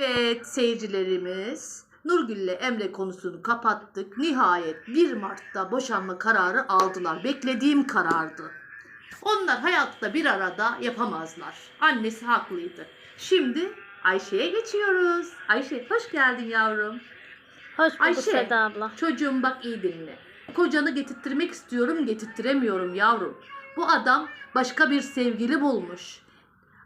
Evet seyircilerimiz Nurgül ile Emre konusunu kapattık. Nihayet 1 Mart'ta boşanma kararı aldılar. Beklediğim karardı. Onlar hayatta bir arada yapamazlar. Annesi haklıydı. Şimdi Ayşe'ye geçiyoruz. Ayşe hoş geldin yavrum. Hoş bulduk Ayşe. Seda abla. Çocuğum bak iyi dinle. Kocanı getirttirmek istiyorum, getirttiremiyorum yavrum. Bu adam başka bir sevgili bulmuş.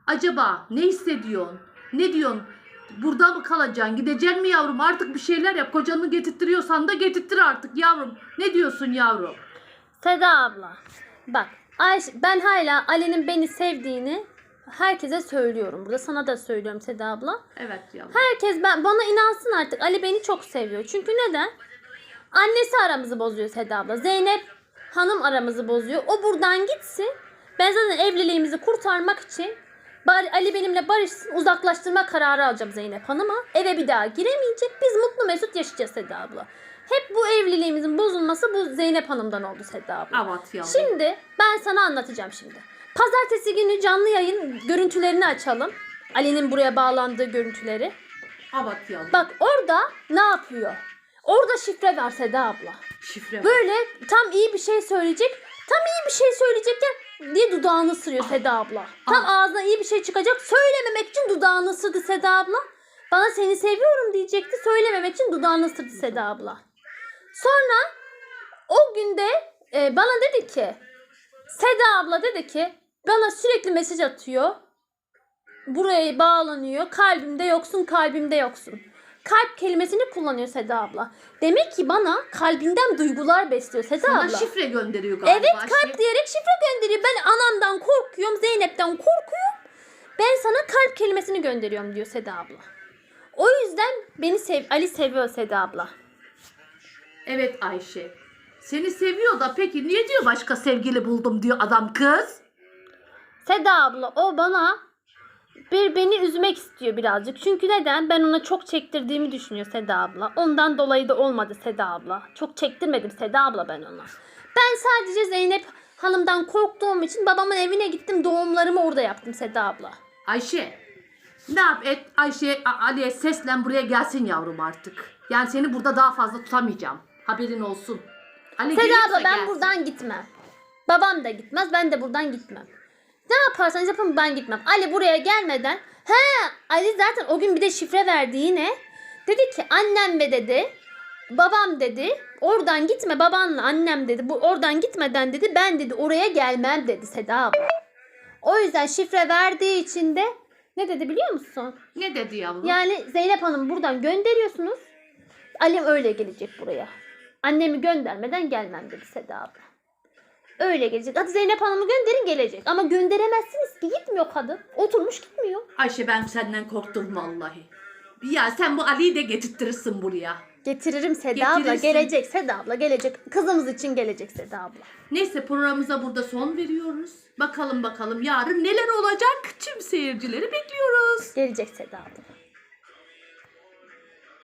Acaba ne hissediyorsun? Ne diyorsun? Burada mı kalacaksın? Gideceksin mi yavrum? Artık bir şeyler yap. Kocanı getirttiriyorsan da getirttir artık yavrum. Ne diyorsun yavrum? Seda abla. Bak Ayşe, ben hala Ali'nin beni sevdiğini herkese söylüyorum. Burada sana da söylüyorum Seda abla. Evet yavrum. Herkes ben bana inansın artık. Ali beni çok seviyor. Çünkü neden? Annesi aramızı bozuyor Seda abla. Zeynep hanım aramızı bozuyor. O buradan gitsin. Ben zaten evliliğimizi kurtarmak için bari Ali benimle barışsın uzaklaştırma kararı alacağım Zeynep Hanım'a. Eve bir daha giremeyecek. Biz mutlu mesut yaşayacağız Seda abla. Hep bu evliliğimizin bozulması bu Zeynep Hanım'dan oldu Seda abla. Evet yavrum. Şimdi ben sana anlatacağım şimdi. Pazartesi günü canlı yayın görüntülerini açalım. Ali'nin buraya bağlandığı görüntüleri. Evet yavrum. Bak orada ne yapıyor? Orada şifre var Seda abla. Şifre var. Böyle tam iyi bir şey söyleyecek. Tam iyi bir şey söyleyecekken diye dudağını ısırıyor Seda abla. Tam ağzına iyi bir şey çıkacak. Söylememek için dudağını ısırdı Seda abla. Bana seni seviyorum diyecekti. Söylememek için dudağını ısırdı Seda abla. Sonra o günde e, bana dedi ki Seda abla dedi ki bana sürekli mesaj atıyor. Buraya bağlanıyor. Kalbimde yoksun, kalbimde yoksun. Kalp kelimesini kullanıyor Seda abla. Demek ki bana kalbinden duygular besliyor Seda Sana abla. şifre gönderiyor galiba. Evet Ayşe. kalp diyerek şifre gönderiyor. Ben anamdan korkuyorum, Zeynep'ten korkuyorum. Ben sana kalp kelimesini gönderiyorum diyor Seda abla. O yüzden beni sev Ali seviyor Seda abla. Evet Ayşe. Seni seviyor da peki niye diyor başka sevgili buldum diyor adam kız? Seda abla o bana bir beni üzmek istiyor birazcık. Çünkü neden? Ben ona çok çektirdiğimi düşünüyor Seda abla. Ondan dolayı da olmadı Seda abla. Çok çektirmedim Seda abla ben ona. Ben sadece Zeynep hanımdan korktuğum için babamın evine gittim. Doğumlarımı orada yaptım Seda abla. Ayşe ne yap et Ayşe Ali'ye seslen buraya gelsin yavrum artık. Yani seni burada daha fazla tutamayacağım. Haberin olsun. Ali Seda abla ben gelsin. buradan gitmem. Babam da gitmez. Ben de buradan gitmem. Ne yaparsanız yapın ben gitmem. Ali buraya gelmeden he Ali zaten o gün bir de şifre verdi yine. Dedi ki annem ve dedi babam dedi oradan gitme babanla annem dedi bu oradan gitmeden dedi ben dedi oraya gelmem dedi Seda abla. O yüzden şifre verdiği için de ne dedi biliyor musun? Ne dedi yavrum? Yani Zeynep Hanım buradan gönderiyorsunuz. Ali öyle gelecek buraya. Annemi göndermeden gelmem dedi Seda abla. Öyle gelecek. Hadi Zeynep Hanım'ı gönderin gelecek. Ama gönderemezsiniz ki gitmiyor kadın. Oturmuş gitmiyor. Ayşe ben senden korktum vallahi. Ya sen bu Ali'yi de getirttirirsin buraya. Getiririm Seda abla. Getirirsin. Gelecek Seda abla gelecek. Kızımız için gelecek Seda abla. Neyse programımıza burada son veriyoruz. Bakalım bakalım yarın neler olacak tüm seyircileri bekliyoruz. Gelecek Seda abla.